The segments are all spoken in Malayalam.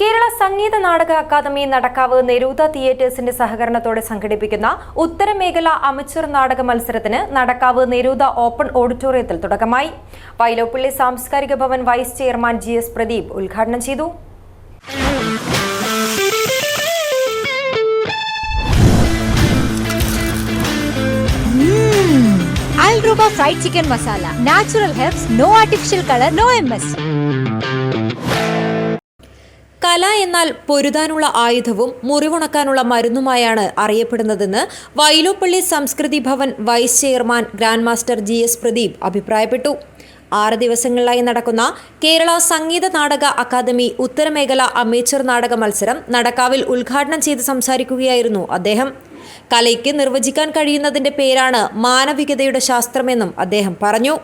കേരള സംഗീത നാടക അക്കാദമി നടക്കാവ് നെരൂത തിയേറ്റേഴ്സിന്റെ സഹകരണത്തോടെ സംഘടിപ്പിക്കുന്ന ഉത്തരമേഖല അമച്ചർ നാടക മത്സരത്തിന് നടക്കാവ് നെരൂത ഓപ്പൺ ഓഡിറ്റോറിയത്തിൽ തുടക്കമായി. Vyloppilli Samskarika Bhavan vice chairman G S Pradeep ഉദ്ഘാടനം ചെയ്തു. Fried chicken masala natural herbs no artificial colour no M MS. കല എന്നാൽ പൊരുതാനുള്ള ആയുധവും മുറിവുണക്കാനുള്ള മരുന്നുമായാണ് അറിയപ്പെടുന്നതെന്ന് Vyloppilli Samskriti Bhavan vice chairman grand master G S Pradeep അഭിപ്രായപ്പെട്ടു. ആറ് ദിവസങ്ങളിലായി നടക്കുന്ന കേരള സംഗീത നാടക അക്കാദമി ഉത്തരമേഖല അമേച്ചർ നാടക മത്സരം നടക്കാവിൽ ഉദ്ഘാടനം ചെയ്ത് സംസാരിക്കുകയായിരുന്നു അദ്ദേഹം. കലയ്ക്ക് നിർവചിക്കാൻ കഴിയുന്നതിന്റെ പേരാണ് മാനവികതയുടെ ശാസ്ത്രമെന്നും അദ്ദേഹം പറഞ്ഞു.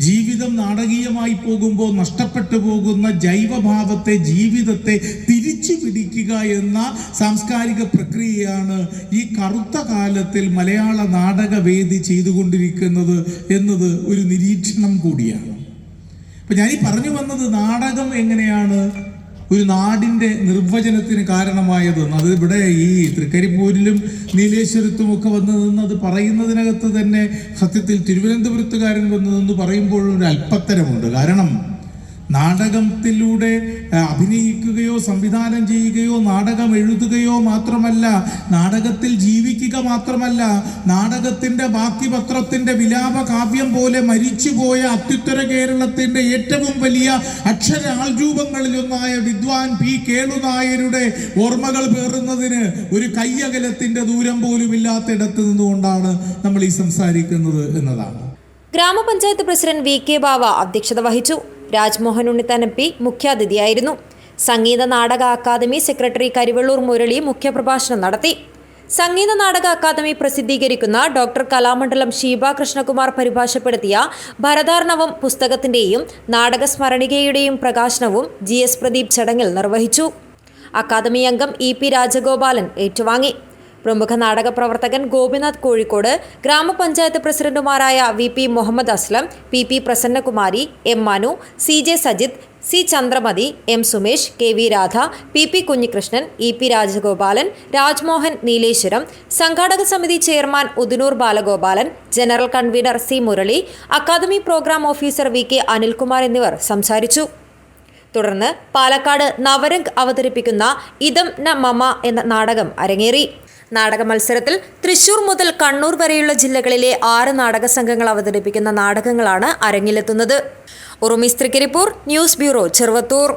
ജീവിതം നാടകീയമായി പോകുമ്പോൾ നഷ്ടപ്പെട്ടു പോകുന്ന ജൈവഭാവത്തെ ജീവിതത്തെ തിരിച്ചു പിടിക്കുക എന്ന സാംസ്കാരിക പ്രക്രിയയാണ് ഈ കറുത്ത കാലത്തിൽ മലയാള നാടകവേദി ചെയ്തുകൊണ്ടിരിക്കുന്നത് എന്നത് ഒരു നിരീക്ഷണം കൂടിയാണ്. അപ്പൊ ഞാൻ പറഞ്ഞു വന്നത് നാടകം എങ്ങനെയാണ്? ഒരു നാടിന്റെ നിർവചനത്തിന് കാരണമായത് അത് ഇവിടെ ഈ തൃക്കരിപ്പൂരിലും നീലേശ്വരത്തും ഒക്കെ വന്നു നിന്ന് അത് പറയുന്നതിനകത്ത് തന്നെ സത്യത്തിൽ തിരുവനന്തപുരത്തുകാരൻ വന്നതെന്ന് പറയുമ്പോഴും ഒരു അല്പത്തരമുണ്ട്. കാരണം നാടകത്തിലൂടെ അഭിനയിക്കുകയോ സംവിധാനം ചെയ്യുകയോ നാടകം എഴുതുകയോ മാത്രമല്ല നാടകത്തിൽ ജീവിക്കുക മാത്രമല്ല നാടകത്തിന്റെ ബാക്കി പത്രത്തിന്റെ വിലാപ കാവ്യം പോലെ മരിച്ചുപോയ അത്യുത്തര കേരളത്തിന്റെ ഏറ്റവും വലിയ അക്ഷരാൾരൂപങ്ങളിലൊന്നായ വിദ്വാൻ പി. കേളുനായരുടെ ഓർമ്മകൾ പേറുന്നതിന് ഒരു കയ്യകലത്തിന്റെ ദൂരം പോലും ഇല്ലാത്തിടത്ത് നിന്നുകൊണ്ടാണ് നമ്മൾ ഈ സംസാരിക്കുന്നത് എന്നതാണ്. ഗ്രാമപഞ്ചായത്ത് പ്രസിഡന്റ് വി. കെ. ബാവ അധ്യക്ഷത വഹിച്ചു. രാജ്മോഹൻ ഉണ്ണിത്താൻ എം പി മുഖ്യാതിഥിയായിരുന്നു. സംഗീത നാടക അക്കാദമി സെക്രട്ടറി കരിവള്ളൂർ മുരളി മുഖ്യപ്രഭാഷണം നടത്തി. സംഗീത നാടക അക്കാദമി പ്രസിദ്ധീകരിക്കുന്ന ഡോക്ടർ കലാമണ്ഡലം ഷീബ കൃഷ്ണകുമാർ പരിഭാഷപ്പെടുത്തിയ ഭരതാർണവം പുസ്തകത്തിന്റെയും നാടക സ്മരണികയുടെയും പ്രകാശനവും ജി എസ് പ്രദീപ് ചടങ്ങിൽ നിർവഹിച്ചു. അക്കാദമി അംഗം ഇ പി രാജഗോപാലൻ ഏറ്റുവാങ്ങി. പ്രമുഖ നാടക പ്രവർത്തകൻ ഗോപിനാഥ് കോഴിക്കോട് ഗ്രാമപഞ്ചായത്ത് പ്രസിഡന്റുമാരായ V P Muhammad Aslam P P Prasannakumari M Manu C J Sajith C Chandramathi M Sumesh K V Radha P P Kunhikrishnan E P Rajagopalan Rajmohan Nileshwaram സംഘാടക സമിതി chairman Udinur Balagopalan general convener C Murali academy programme officer V K Anilkumar എന്നിവർ സംസാരിച്ചു. തുടർന്ന് പാലക്കാട് നവരംഗ് അവതരിപ്പിക്കുന്ന ഇതം ന മമ എന്ന നാടകം അരങ്ങേറി. നാടക മത്സരത്തിൽ തൃശൂർ മുതൽ കണ്ണൂർ വരെയുള്ള ജില്ലകളിലെ ആറ് നാടക സംഘങ്ങൾ അവതരിപ്പിക്കുന്ന നാടകങ്ങളാണ് അരങ്ങിലെത്തുന്നത്. ഉറുമിസ്ത്രിക്കരിപ്പൂർ ന്യൂസ് ബ്യൂറോ ചെറുവത്തൂർ.